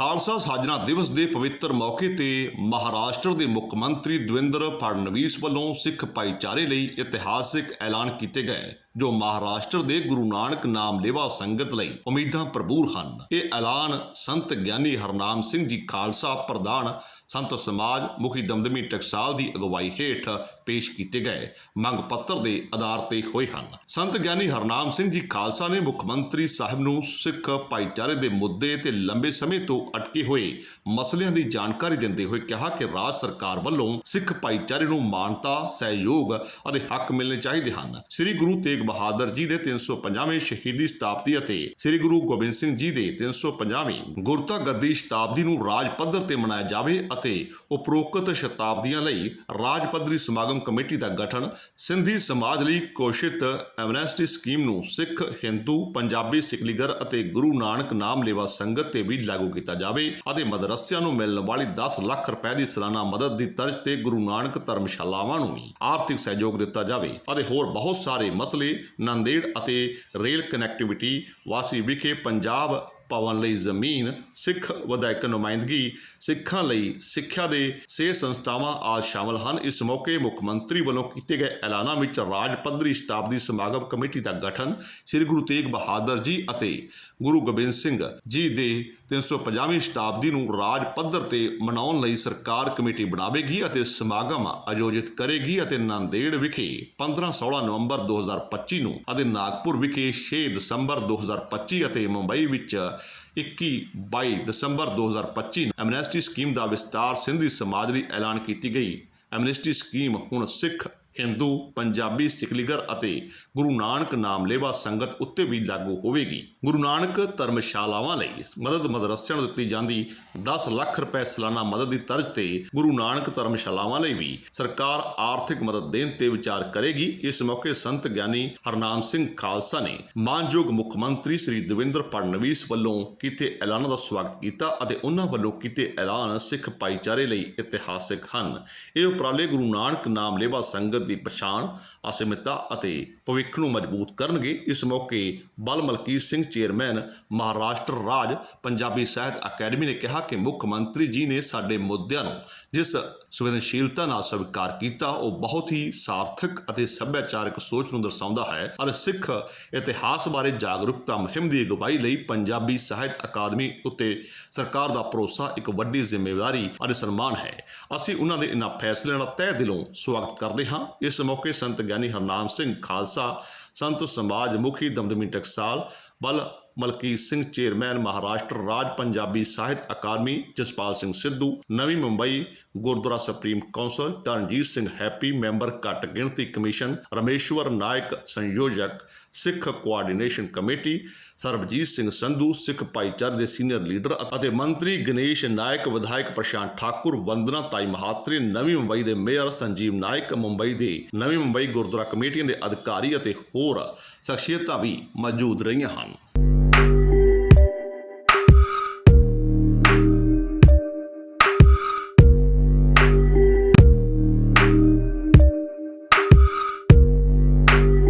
ਖਾਲਸਾ ਸਾਜਨਾ ਦਿਵਸ ਦੇ ਪਵਿੱਤਰ ਮੌਕੇ ਤੇ ਮਹਾਰਾਸ਼ਟਰ ਦੇ ਮੁੱਖ ਮੰਤਰੀ ਦਵਿੰਦਰ ਫੜਨਵੀਸ ਵੱਲੋਂ ਸਿੱਖ ਭਾਈਚਾਰੇ ਲਈ ਇਤਿਹਾਸਿਕ ਐਲਾਨ ਕੀਤੇ ਗਏ। ਜੋ ਮਹਾਰਾਸ਼ਟਰ ਦੇ ਗੁਰੂ ਨਾਨਕ ਨਾਮ ਲੇਵਾ ਸੰਗਤ ਲਈ ਉਮੀਦਾਂ ਭਰਪੂਰ ਹਨ। ਇਹ ਐਲਾਨ ਸੰਤ ਗਿਆਨੀ ਹਰਨਾਮ ਸਿੰਘ ਜੀ ਖਾਲਸਾ ਪ੍ਰਧਾਨ ਸੰਤ ਸਮਾਜ ਮੁਖੀ ਦਮਦਮੀ ਟਕਸਾਲ ਦੀ ਅਗਵਾਈ ਹੇਠ ਪੇਸ਼ ਕੀਤੇ ਗਏ ਮੰਗ ਪੱਤਰ ਦੇ ਆਧਾਰ ਤੇ ਹੋਏ ਹਨ। ਸੰਤ ਗਿਆਨੀ ਹਰਨਾਮ ਸਿੰਘ ਜੀ ਖਾਲਸਾ ਨੇ ਮੁੱਖ ਮੰਤਰੀ ਸਾਹਿਬ ਨੂੰ ਸਿੱਖ ਭਾਈਚਾਰੇ ਦੇ ਮੁੱਦੇ ਤੇ ਲੰਬੇ ਸਮੇਂ ਤੋਂ ਅਟਕੇ ਹੋਏ ਮਸਲਿਆਂ ਦੀ ਜਾਣਕਾਰੀ ਦਿੰਦੇ ਹੋਏ ਕਿਹਾ ਕਿ ਰਾਜ ਸਰਕਾਰ ਵੱਲੋਂ ਸਿੱਖ ਭਾਈਚਾਰੇ ਨੂੰ ਮਾਨਤਾ, ਸਹਿਯੋਗ ਅਤੇ ਹੱਕ ਮਿਲਣੇ ਚਾਹੀਦੇ ਹਨ। ਸ੍ਰੀ ਗੁਰੂ ਤੇਗ ਬਹਾਦਰ ਜੀ ਦੇ 350ਵੇਂ ਸ਼ਹੀਦੀ ਸ਼ਤਾਬਦੀ ਅਤੇ ਸ੍ਰੀ ਗੁਰੂ ਗੋਬਿੰਦ ਸਿੰਘ ਜੀ ਦੇ 350ਵੀਂ ਗੁਰਤਾ ਗੱਦੀ ਸ਼ਤਾਬਦੀ ਨੂੰ ਰਾਜ ਪੱਧਰ ਤੇ ਮਨਾਇਆ ਜਾਵੇ ਅਤੇ ਉਪਰੋਕਤ ਸ਼ਤਾਬਦੀਆਂ ਲਈ ਰਾਜ ਪੱਧਰੀ ਸਮਾਗਮ ਕਮੇਟੀ ਦਾ ਗਠਨ ਸਿੰਧੀ ਸਮਾਜ ਲਈ ਘੋਸ਼ਿਤ ਐਮਨੈਸਟੀ ਸਕੀਮ ਨੂੰ ਸਿੱਖ, ਹਿੰਦੂ, ਪੰਜਾਬੀ ਸਿਕਲੀਗਰ ਅਤੇ ਗੁਰੂ ਨਾਨਕ ਨਾਮ ਲੇਵਾ ਸੰਗਤ ਤੇ ਵੀ ਲਾਗੂ ਕੀਤਾ ਜਾਵੇ ਅਤੇ ਮਦਰਸਿਆਂ ਨੂੰ ਮਿਲਣ ਵਾਲੀ 10 ਲੱਖ ਰੁਪਏ ਦੀ ਸਾਲਾਨਾ ਮਦਦ ਦੀ ਤਰਜ਼ ਤੇ ਗੁਰੂ ਨਾਨਕ ਧਰਮਸ਼ਾਲਾਵਾਂ ਨੂੰ ਵੀ ਆਰਥਿਕ ਸਹਿਯੋਗ ਦਿੱਤਾ ਜਾਵੇ ਅਤੇ ਹੋਰ ਬਹੁਤ ਸਾਰੇ ਮਸਲੇ ਨਾਂਦੇੜ ਅਤੇ ਰੇਲ ਕਨੈਕਟੀਵਿਟੀ ਵਾਸੀ ਵਿਖੇ ਪੰਜਾਬ ਭਵਨ ਲਈ ਜ਼ਮੀਨ, ਸਿੱਖ ਵਿਧਾਇਕ ਨੁਮਾਇੰਦਗੀ, ਸਿੱਖਾਂ ਲਈ ਸਿੱਖਿਆ ਦੇ ਸਿਹਤ ਸੰਸਥਾਵਾਂ ਆਦਿ ਸ਼ਾਮਲ ਹਨ। ਇਸ ਮੌਕੇ ਮੁੱਖ ਮੰਤਰੀ ਵੱਲੋਂ ਕੀਤੇ ਗਏ ਐਲਾਨਾਂ ਵਿੱਚ ਰਾਜ ਪੱਧਰੀ ਸ਼ਤਾਬਦੀ ਸਮਾਗਮ ਕਮੇਟੀ ਦਾ ਗਠਨ ਸ੍ਰੀ ਗੁਰੂ ਤੇਗ ਬਹਾਦਰ ਜੀ ਅਤੇ ਗੁਰੂ ਗੋਬਿੰਦ ਸਿੰਘ ਜੀ ਦੇ 350ਵੀਂ ਸ਼ਤਾਬਦੀ ਨੂੰ ਰਾਜ ਪੱਧਰ ਤੇ ਮਨਾਉਣ ਲਈ ਸਰਕਾਰ ਕਮੇਟੀ ਬਣਾਵੇਗੀ ਅਤੇ ਸਮਾਗਮ ਆਯੋਜਿਤ ਕਰੇਗੀ ਅਤੇ ਨਾਂਦੇੜ ਵਿਖੇ 15-16 ਨਵੰਬਰ 2025 ਨੂੰ ਅਤੇ ਨਾਗਪੁਰ ਵਿਖੇ 6 ਦਸੰਬਰ 2025 ਅਤੇ ਮੁੰਬਈ ਵਿੱਚ 21-22 ਦਸੰਬਰ 2025 ਨੂੰ ਐਮਨੈਸਟੀ ਸਕੀਮ ਦਾ ਵਿਸਤਾਰ ਸਿੰਧੀ ਸਮਾਜ ਲਈ ਐਲਾਨ ਕੀਤੀ ਗਈ। ਐਮਨੈਸਟੀ ਸਕੀਮ ਹੁਣ ਸਿੱਖ ਹਿੰਦੂ, ਪੰਜਾਬੀ, ਸਿਕਲੀਗਰ ਅਤੇ ਗੁਰੂ ਨਾਨਕ ਨਾਮ ਲੇਵਾ ਸੰਗਤ ਉੱਤੇ ਵੀ ਲਾਗੂ ਹੋਵੇਗੀ। ਗੁਰੂ ਨਾਨਕ ਧਰਮਸ਼ਾਲਾਵਾਂ ਲਈ ਮਦਦ ਮਦਰਸਿਆਂ ਨੂੰ ਦਿੱਤੀ ਜਾਂਦੀ 10 ਲੱਖ ਰੁਪਏ ਸਾਲਾਨਾ ਮਦਦ ਦੀ ਤਰਜ਼ ਤੇ ਗੁਰੂ ਨਾਨਕ ਧਰਮਸ਼ਾਲਾਵਾਂ ਲਈ ਵੀ ਸਰਕਾਰ ਆਰਥਿਕ ਮਦਦ ਦੇਣ ਤੇ ਵਿਚਾਰ ਕਰੇਗੀ। ਇਸ ਮੌਕੇ ਸੰਤ ਗਿਆਨੀ ਹਰਨਾਮ ਸਿੰਘ ਖਾਲਸਾ ਨੇ ਮਾਨਯੋਗ ਮੁੱਖ ਮੰਤਰੀ ਸ੍ਰੀ ਦਵਿੰਦਰ ਫੜਨਵੀਸ ਵੱਲੋਂ ਕੀਤੇ ਐਲਾਨਾਂ ਦਾ ਸਵਾਗਤ ਕੀਤਾ ਅਤੇ ਉਹਨਾਂ ਵੱਲੋਂ ਕੀਤੇ ਐਲਾਨ ਸਿੱਖ ਭਾਈਚਾਰੇ ਲਈ ਇਤਿਹਾਸਿਕ ਹਨ। ਇਹ ਉਪਰਾਲੇ ਗੁਰੂ ਨਾਨਕ ਨਾਮ ਲੇਵਾ ਸੰਗਤ ਦੀ ਪਛਾਣ ਅਸੀਮਿਤਤਾ ਅਤੇ ਭਵਿੱਖ ਨੂੰ ਮਜ਼ਬੂਤ ਕਰਨਗੇ। ਇਸ ਮੌਕੇ ਬਲ ਮਲਕੀਤ ਸਿੰਘ ਚੇਅਰਮੈਨ ਮਹਾਰਾਸ਼ਟਰ ਰਾਜ ਪੰਜਾਬੀ ਸਾਹਿਤ ਅਕੈਡਮੀ ਨੇ ਕਿਹਾ ਕਿ ਮੁੱਖ ਮੰਤਰੀ ਜੀ ਨੇ ਸਾਡੇ ਮੁੱਦਿਆਂ ਨੂੰ ਜਿਸ ਸੰਵੇਦਨਸ਼ੀਲਤਾ ਨਾਲ ਸਵੀਕਾਰ ਕੀਤਾ, ਉਹ ਬਹੁਤ ਹੀ ਸਾਰਥਕ ਅਤੇ ਸੱਭਿਆਚਾਰਕ ਸੋਚ ਨੂੰ ਦਰਸਾਉਂਦਾ ਹੈ ਅਤੇ ਸਿੱਖ ਇਤਿਹਾਸ ਬਾਰੇ ਜਾਗਰੂਕਤਾ ਮੁਹਿੰਮ ਦੀ ਅਗਵਾਈ ਲਈ ਪੰਜਾਬੀ ਸਾਹਿਤ ਅਕਾਦਮੀ ਉੱਤੇ ਸਰਕਾਰ ਦਾ ਭਰੋਸਾ ਇੱਕ ਵੱਡੀ ਜ਼ਿੰਮੇਵਾਰੀ ਅਤੇ ਸਨਮਾਨ ਹੈ। ਅਸੀਂ ਉਹਨਾਂ ਦੇ ਇਨ੍ਹਾਂ ਫੈਸਲਿਆਂ ਦਾ ਤਹਿ ਦਿਲੋਂ ਸਵਾਗਤ ਕਰਦੇ ਹਾਂ। ਇਸ ਮੌਕੇ ਸੰਤ ਗਿਆਨੀ ਹਰਨਾਮ ਸਿੰਘ ਖਾਲਸਾ ਸੰਤ ਸਮਾਜ ਮੁਖੀ ਦਮਦਮੀ ਟਕਸਾਲ ਬਲ ਮਲਕੀਤ ਸਿੰਘ ਚੇਅਰਮੈਨ, ਮਹਾਰਾਸ਼ਟਰ ਰਾਜ ਪੰਜਾਬੀ ਸਾਹਿਤ ਅਕਾਦਮੀ, Jaspal Singh Sidhu, Navi Mumbai Gurdwara Supreme Council, Taranjit Singh Happy, member ਘੱਟ ਗਿਣਤੀ ਕਮਿਸ਼ਨ, ਰਮੇਸ਼ਵਰ ਨਾਇਕ, ਸੰਯੋਜਕ ਸਿੱਖ ਕੋਆਰਡੀਨੇਸ਼ਨ ਕਮੇਟੀ, ਸਰਬਜੀਤ ਸਿੰਘ ਸੰਧੂ, ਸਿੱਖ ਭਾਈਚਾਰੇ ਦੇ ਸੀਨੀਅਰ ਲੀਡਰ ਅਤੇ ਮੰਤਰੀ ਗਣੇਸ਼ ਨਾਇਕ, ਵਿਧਾਇਕ ਪ੍ਰਸ਼ਾਂਤ ਠਾਕੁਰ, ਵੰਦਨਾ ਤਾਈ ਮਹਾਤਰੇ, ਨਵੀਂ ਮੁੰਬਈ ਦੇ ਮੇਅਰ ਸੰਜੀਵ ਨਾਇਕ, ਮੁੰਬਈ ਦੇ ਨਵੀਂ ਮੁੰਬਈ ਗੁਰਦੁਆਰਾ ਕਮੇਟੀਆਂ ਦੇ ਅਧਿਕਾਰੀ ਅਤੇ ਹੋਰ ਸ਼ਖਸੀਅਤਾਂ ਵੀ ਮੌਜੂਦ ਰਹੀਆਂ ਹਨ।